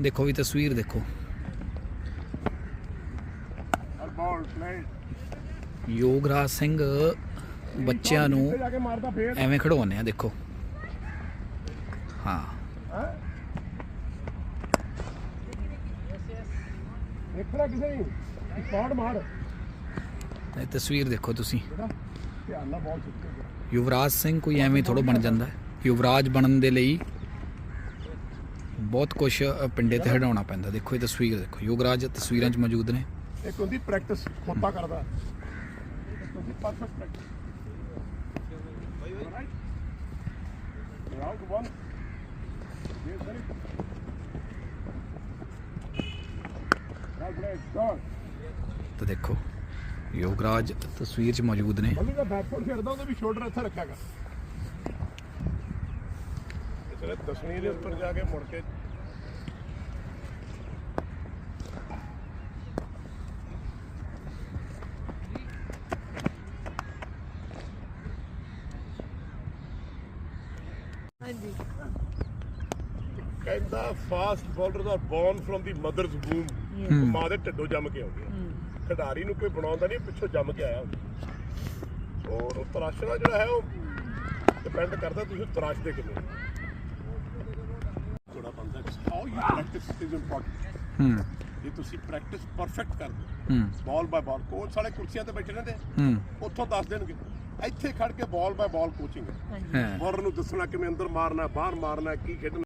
ਦੇਖੋ ਵੀ ਤਸਵੀਰ ਦੇਖੋ। ਯੋਗਰਾਜ ਸਿੰਘ ਬੱਚਿਆਂ ਨੂੰ ਐਵੇਂ ਖੜਾਉਂਦੇ ਆ, ਦੇਖੋ। ਹਾਂ। ਦੇਖਣਾ ਕਿਸੇ ਨਹੀਂ ਸ਼ਾਟ ਮਾਰ ਇਹ ਤਸਵੀਰ ਦੇਖੋ ਤੁਸੀਂ। ਯੁਵਰਾਜ ਸਿੰਘ ਕੋਈ ਐਵੇਂ ਥੋੜਾ ਬਣ ਜਾਂਦਾ ਹੈ। ਯੁਵਰਾਜ ਬਣਨ ਦੇ ਲਈ ਬਹੁਤ ਕੁਝ ਪਿੰਡੇ ਤੇ ਹਟਾਉਣਾ ਪੈਂਦਾ। ਦੇਖੋ ਇਹ ਤਸਵੀਰ ਦੇਖੋ। ਯੁਵਰਾਜ ਤਸਵੀਰਾਂ 'ਚ ਮੌਜੂਦ ਨੇ। ਇੱਕ ਹੁੰਦੀ ਪ੍ਰੈਕਟਿਸ ਖੋਤਾ ਕਰਦਾ। ਇੱਕ ਹੁੰਦੀ ਪਰਫੈਕਟ ਪ੍ਰੈਕਟਿਸ ਰਾਉਂਡ 1 ਇਹ ਸਰੀ ਰਾਉਂਡ ਬ੍ਰੇਕ ਸਟਾਰਟ ਤਾਂ ਦੇਖੋ ਯੁਵਰਾਜ ਤਸਵੀਰ 'ਚ ਮੌਜੂਦ ਨੇ। ਬੱਲੀ ਦਾ ਬੈਕਫੁੱਟ ਖੇਡਦਾ ਉਹਦੇ ਵੀ ਸ਼ੋਲਡਰ ਇੱਥੇ ਰੱਖਿਆਗਾ ਦਸਵੀਂ ਦੇ ਉੱਪਰ ਜਾ ਕੇ ਮੁੜ ਕੇ। ਹਾਂਜੀ। ਕਹਿੰਦਾ fast bowlers are born from the mother's womb ਮਾਂ ਦੇ ਢਿੱਡੋਂ ਜੰਮ ਕੇ ਆਉਂਦੇ ਆ। ਖਿਡਾਰੀ ਨੂੰ ਕੋਈ ਬਣਾਉਂਦਾ ਨਹੀਂ ਪਿੱਛੋਂ ਜੰਮ ਕੇ ਆਇਆ ਹੁੰਦਾ। ਔਰ ਉਹ ਤਰਾਸ਼ਣਾ ਜਿਹੜਾ ਹੈ ਉਹ ਡਿਪੈਂਡ ਕਰਦਾ ਤੁਸੀਂ ਤਰਾਸ਼ਦੇ ਕਿੰਨੇ ਥੋੜਾ ਬੰਦਾ how you practise is important ਹੂੰ। ਜੇ ਤੁਸੀਂ ਪ੍ਰੈਕਟਿਸ ਪਰਫੈਕਟ ਕਰਦੇ ਹੂੰ ਬਾਲ ਬਾय ਬਾਲ ਕੋਚ ਵਾਲੇ ਕੁਰਸੀਆਂ ਤੇ ਬੈਠੇ ਰਹਿੰਦੇ ਹੂੰ। ਉੱਥੋਂ ਦੱਸ ਦੇਣਗੇ। ਇੱਥੇ ਖੜ ਕੇ ਬਾਲ ਬਾय ਬਾਲ ਕੋਚਿੰਗ ਹਾਂ। ਬੋਲਰ ਨੂੰ ਦੱਸਣਾ ਕਿਵੇਂ ਅੰਦਰ ਮਾਰਨਾ ਬਾਹਰ ਮਾਰਨਾ ਕੀ ਖੇਡਣਾ।